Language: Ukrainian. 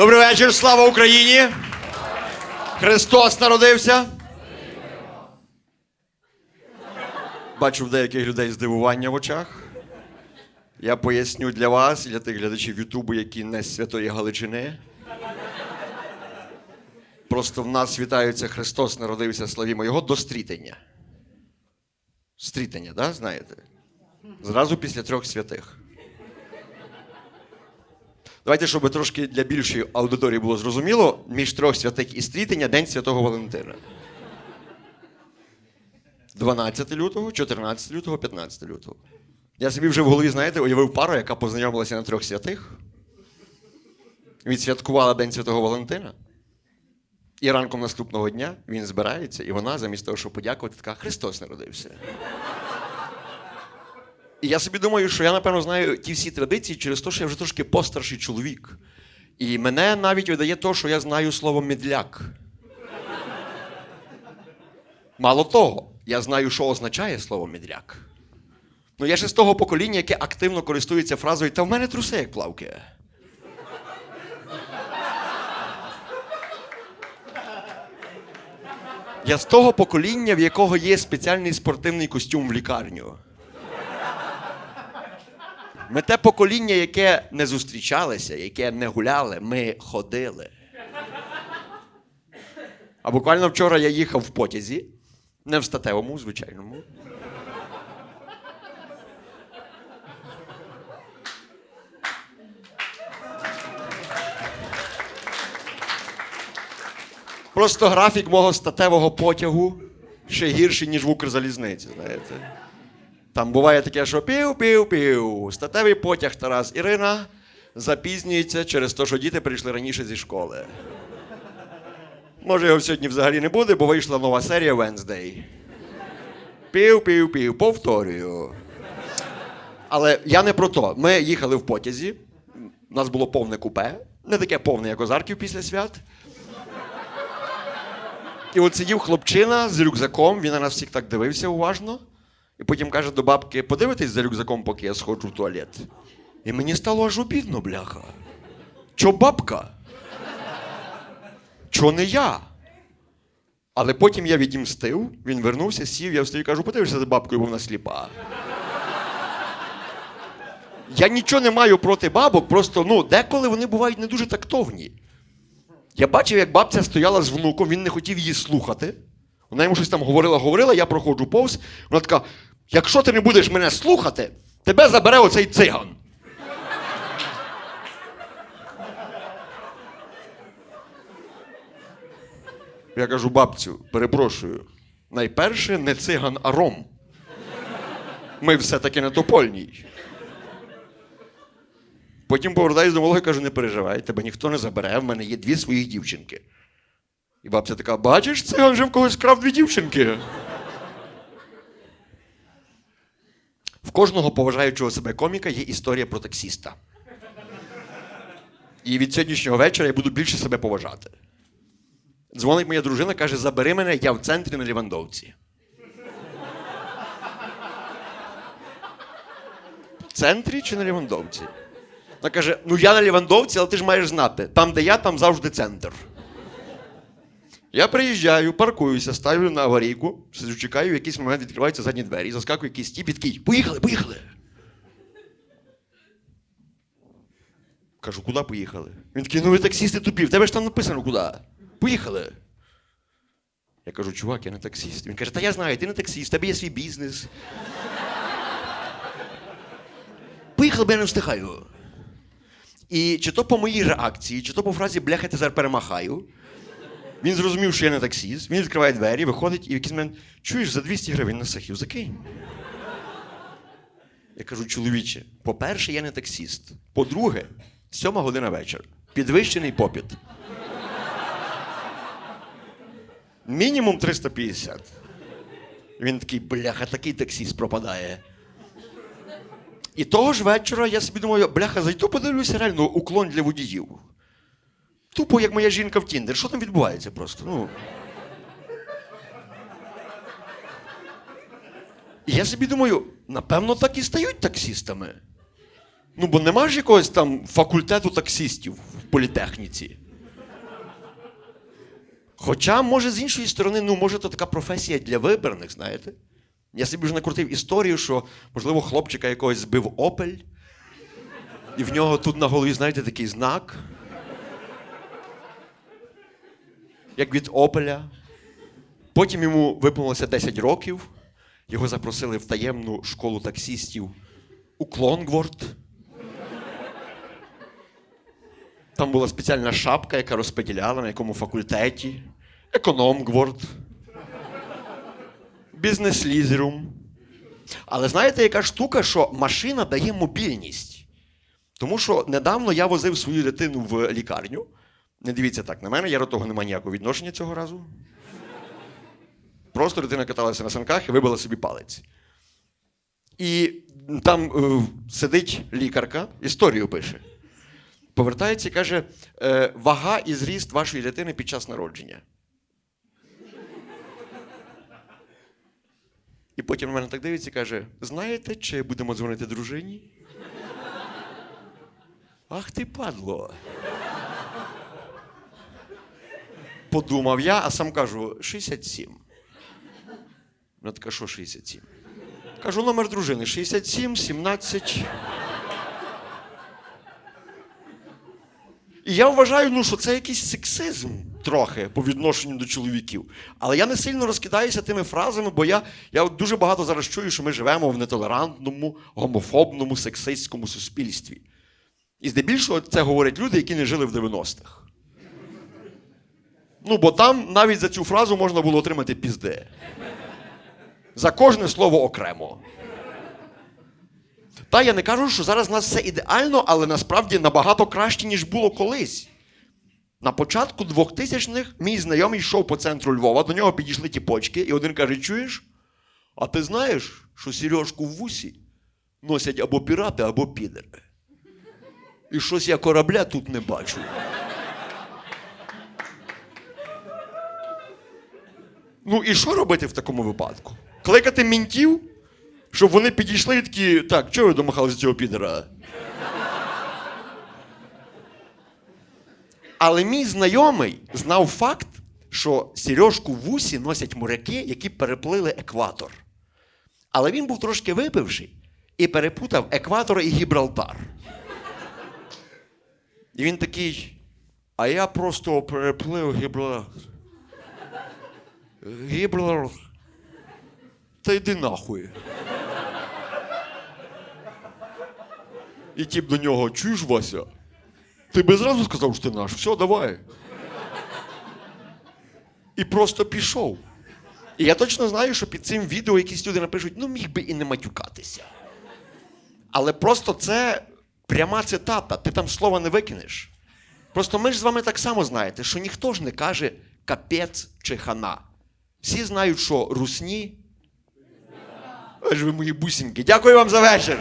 Добрий вечір, слава Україні! Христос народився. Бачу в деяких людей здивування в очах. Я поясню для вас і для тих глядачів Ютубу, які не з Святої Галичини. Просто в нас вітаються Христос народився, славімо Його до стрітення. Стрітення, да, знаєте? Зразу після трьох святих. Давайте, щоб трошки для більшої аудиторії було зрозуміло, між трьох святих і стрітення День Святого Валентина. 12 лютого, 14 лютого, 15 лютого. Я собі вже в голові, знаєте, уявив пару, яка познайомилася на трьох святих, відсвяткувала День Святого Валентина. І ранком наступного дня він збирається, і вона, замість того, щоб подякувати, така Христос народився. І я собі думаю, що я, напевно, знаю ті всі традиції через те, що я вже трошки постарший чоловік. І мене навіть видає те, що я знаю слово медляк. Мало того, я знаю, що означає слово медляк. Ну, я ще з того покоління, яке активно користується фразою Та в мене труси як плавки. Я з того покоління, в якого є спеціальний спортивний костюм в лікарню. Ми те покоління, яке не зустрічалося, яке не гуляли, ми ходили. А буквально вчора я їхав в потязі, не в статевому, звичайному. Просто графік мого статевого потягу ще гірший, ніж в Укрзалізниці, знаєте. Там буває таке, що пів-пів-пів. Статевий потяг Тарас Ірина запізнюється через те, що діти прийшли раніше зі школи. Може, його сьогодні взагалі не буде, бо вийшла нова серія Wednesday. Пів-пів-пів, повторюю. Але я не про то. Ми їхали в потязі. У нас було повне купе, не таке повне, як Озарків після свят. І от сидів хлопчина з рюкзаком, він на нас всіх так дивився уважно. І потім каже до бабки: подивитись за рюкзаком, поки я сходжу в туалет. І мені стало аж обідно, бляха. Чо бабка? Чо не я? Але потім я відімстив, він вернувся, сів, я встаю і кажу, подивишся за бабкою, бо вона сліпа. Я нічого не маю проти бабок, просто ну, деколи вони бувають не дуже тактовні. Я бачив, як бабця стояла з внуком, він не хотів її слухати. Вона йому щось там говорила, говорила, я проходжу повз. Вона така: якщо ти не будеш мене слухати, тебе забере оцей циган. Я кажу, бабцю, перепрошую, найперше не циган, а ром. Ми все-таки на Топольній. Потім повертаюсь до малого і кажу, не переживай, тебе ніхто не забере, в мене є дві свої дівчинки. І бабця така: бачиш, циган вже в когось крав дві дівчинки. В кожного поважаючого себе коміка є історія про таксіста. І від сьогоднішнього вечора я буду більше себе поважати. Дзвонить моя дружина, каже: забери мене, я в центрі на Лівандовці. В центрі чи на Лівандовці? Вона каже: ну я на Лівандовці, але ти ж маєш знати, там, де я, там завжди центр. Я приїжджаю, паркуюся, ставлю на аварійку, чекаю, в якийсь момент відкриваються задні двері, заскакує якийсь тіп і такий, поїхали, поїхали. Кажу, куди поїхали? Він такий, ну ви таксісти тупі, в тебе ж там написано куди. Поїхали. Я кажу, чувак, я не таксіст. Він каже, та я знаю, ти не таксіст, в тебе є свій бізнес. Поїхали, бо я не встигаю. І чи то по моїй реакції, чи то по фразі бляха, ти зараз перемахаю. Він зрозумів, що я не таксіст. Він відкриває двері, виходить і в якийсь момент, чуєш, за 200 гривень на сахів, закинь. Я кажу, чоловіче, по-перше, я не таксіст. По-друге, сьома година вечора. Підвищений попіт. Мінімум 350. Він такий, бляха, такий таксіст пропадає. І того ж вечора я собі думаю, бляха, зайду, подивлюся реально уклон для водіїв. Тупо, як моя жінка в Тіндер. Що там відбувається просто? Ну. І я собі думаю, напевно, так і стають таксістами. Ну, бо нема ж якогось там факультету таксістів в політехніці. Хоча, може, з іншої сторони, ну, може, то така професія для вибраних, знаєте? Я собі вже накрутив історію, що, можливо, хлопчика якогось збив опель, і в нього тут на голові, знаєте, такий знак. Як від опеля. Потім йому виповнилося 10 років. Його запросили в таємну школу таксістів у Клонгворд. Там була спеціальна шапка, яка розподіляла на якому факультеті. Економгворд. Бізнес-лізерум. Але знаєте, яка штука, що машина дає мобільність. Тому що недавно я возив свою дитину в лікарню. Не дивіться так на мене, я до того не маю ніякого відношення цього разу. Просто дитина каталася на санках і вибила собі палець. І там е, сидить лікарка, історію пише. Повертається і каже: е, вага і зріст вашої дитини під час народження. І потім на мене так дивиться і каже: знаєте, чи будемо дзвонити дружині? Ах ти падло. Подумав я, а сам кажу: 67. Вона така, що 67? Кажу, номер дружини 67, 17. І я вважаю, ну, що це якийсь сексизм трохи по відношенню до чоловіків. Але я не сильно розкидаюся тими фразами, бо я, я дуже багато зараз чую, що ми живемо в нетолерантному, гомофобному, сексистському суспільстві. І здебільшого це говорять люди, які не жили в 90-х. Ну, бо там навіть за цю фразу можна було отримати пізде. За кожне слово окремо. Та я не кажу, що зараз у нас все ідеально, але насправді набагато краще, ніж було колись. На початку 2000-х мій знайомий йшов по центру Львова, до нього підійшли ті почки, і один каже: чуєш? А ти знаєш, що Сережку в вусі носять або пірати, або підери. І щось я корабля тут не бачу. Ну і що робити в такому випадку? Кликати мінтів, щоб вони підійшли і такі, так, чого ви домахалися цього підера? Але мій знайомий знав факт, що Сережку в вусі носять моряки, які переплили екватор. Але він був трошки випивший і перепутав екватор і Гібралтар. І він такий, а я просто переплив Гібралтар. Гібралтар. Та йди нахуй. І тіп до нього, чуєш, Вася? Ти би зразу сказав, що ти наш. Все, давай. І просто пішов. І я точно знаю, що під цим відео якісь люди напишуть, ну міг би і не матюкатися. Але просто це пряма цитата, ти там слова не викинеш. Просто ми ж з вами так само знаєте, що ніхто ж не каже капець чи хана. Всі знають, що русні. Аж ви мої бусінки. Дякую вам за вечір.